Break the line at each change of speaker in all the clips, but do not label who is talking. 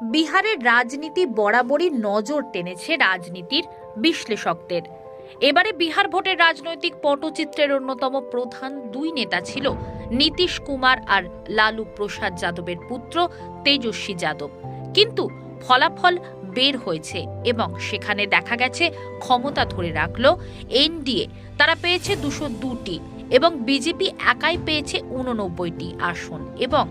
বিহারের রাজনীতি বরাবরই নজর টেনেছে রাজনীতির বিশ্লেষকদের। এবারে বিহার ভোটের রাজনৈতিক পটচিত্রের অন্যতম প্রধান দুই নেতা ছিল নীতিশ কুমার আর লালু প্রসাদ যাদবের পুত্র তেজস্বী যাদব। কিন্তু ফলাফল বের হয়েছে এবং সেখানে দেখা গেছে ক্ষমতা ধরে রাখল এনডিএ। তারা পেয়েছে দুশো দুটি এবং বিজেপি একাই পেয়েছে উননব্বইটি আসন এবং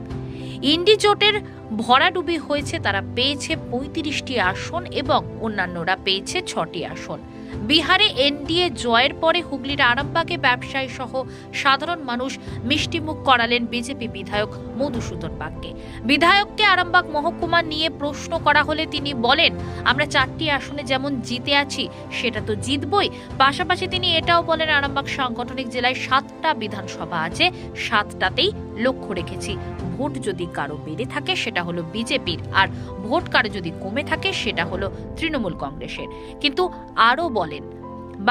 ইন্ডি জোটের ভরাডুবি হয়েছে তারা পেয়েছে পঁয়ত্রিশটি আসন এবং অন্যান্যরা পেয়েছে ছটি আসন। বিহারে এনডিএ জয়ের পরে হুগলির আরামবাগে ব্যবসায়ী সহ সাধারণ মানুষ মিষ্টিমুখ করালেন বিজেপি বিধায়ক মধুসূদন বাগকে বিধায়ককে আরামবাগ মহকুমা নিয়ে প্রশ্ন করা হলে তিনি বলেন, আমরা চারটি আসনে যেমন জিতে আছি, সেটা তো জিতবই। পাশাপাশি তিনি এটাও বলেন, আরামবাগ সাংগঠনিক জেলায় সাতটা বিধানসভা আছে, সাতটাতেই লক্ষ্য রেখেছি। ভোট যদি কারও বেড়ে থাকে, সেটা হলো বিজেপির, আর ভোট কারও যদি কমে থাকে, সেটা হলো তৃণমূল কংগ্রেসের। কিন্তু আরও বলেন,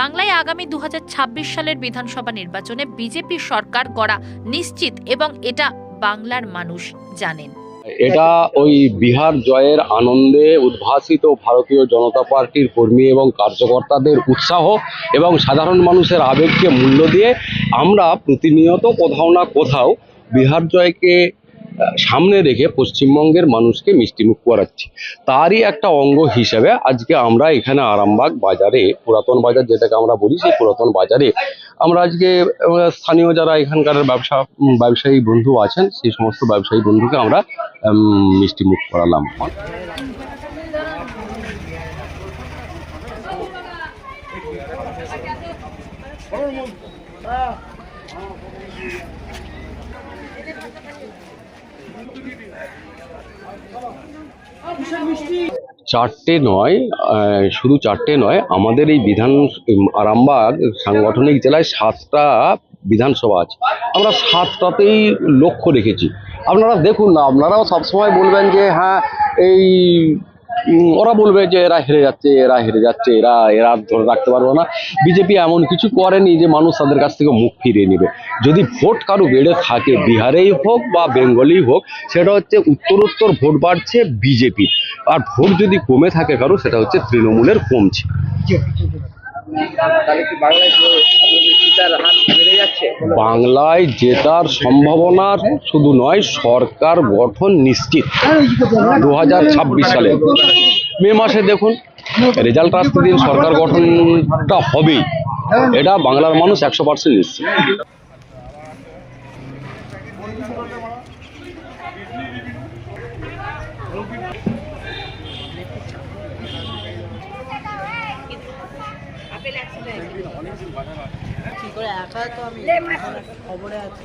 বাংলায় আগামী দু হাজার ছাব্বিশ সালের বিধানসভা নির্বাচনে বিজেপি সরকার গড়া নিশ্চিত এবং এটা বাংলার মানুষ জানেন।
এটা ওই বিহার জয়ের আনন্দে উদ্ভাসিত ভারতীয় জনতা পার্টির কর্মী এবং কার্যকর্তাদের উৎসাহ এবং সাধারণ মানুষের আবেগকে মূল্য দিয়ে আমরা প্রতিনিয়ত কোথাও না কোথাও বিহার জয়কে সামনে রেখে পশ্চিমবঙ্গের মানুষকে মিষ্টিমুখ করাচ্ছি। তারই একটা অঙ্গ হিসেবে আজকে আমরা এখানে আরামবাগ বাজারে পুরাতন বাজার যেটাকে আমরা বলি সেই পুরাতন বাজারে আমরা আজকে স্থানীয় যারা এখানকার ব্যবসা ব্যবসায়ী বন্ধু আছেন সেই সমস্ত ব্যবসায়ী বন্ধুকে আমরা উম, মিষ্টি মুখ করালাম। চারটে নয় শুধু চারটে নয়, আমাদের এই বিধান আরামবাগ সাংগঠনিক জেলায় সাতটা বিধানসভা আছে। আমরা সাতটাতেই লক্ষ্য রেখেছি। আপনারা দেখুন না, আপনারাও সবসময় বলবেন যে হ্যাঁ এই ওরা বলবে যে এরা হেরে যাচ্ছে এরা হেরে যাচ্ছে এরা এরা ধরে রাখতে পারব না। বিজেপি এমন কিছু করেনি যে মানুষ তাদের কাছ থেকে মুখ ফিরিয়ে নেবে। যদি ভোট কারও বেড়ে থাকে বিহারেই হোক বা বেঙ্গলেই হোক সেটা হচ্ছে উত্তরোত্তর ভোট বাড়ছে বিজেপি। আর ভোট যদি কমে থাকে কারও সেটা হচ্ছে তৃণমূলের কমছে।
তাহলে কি
বাংলায় জেতার সম্ভাবনা শুধু নয়, সরকার গঠন নিশ্চিত। দু হাজার ছাব্বিশ সালে। মে মাসে দেখুন, রেজাল্ট আসতে দিন, সরকার গঠনটা হবেই। এটা বাংলার মানুষ একশো পার্সেন্ট নিশ্চিত।
কি করে একা তো আমি খবরে আছি।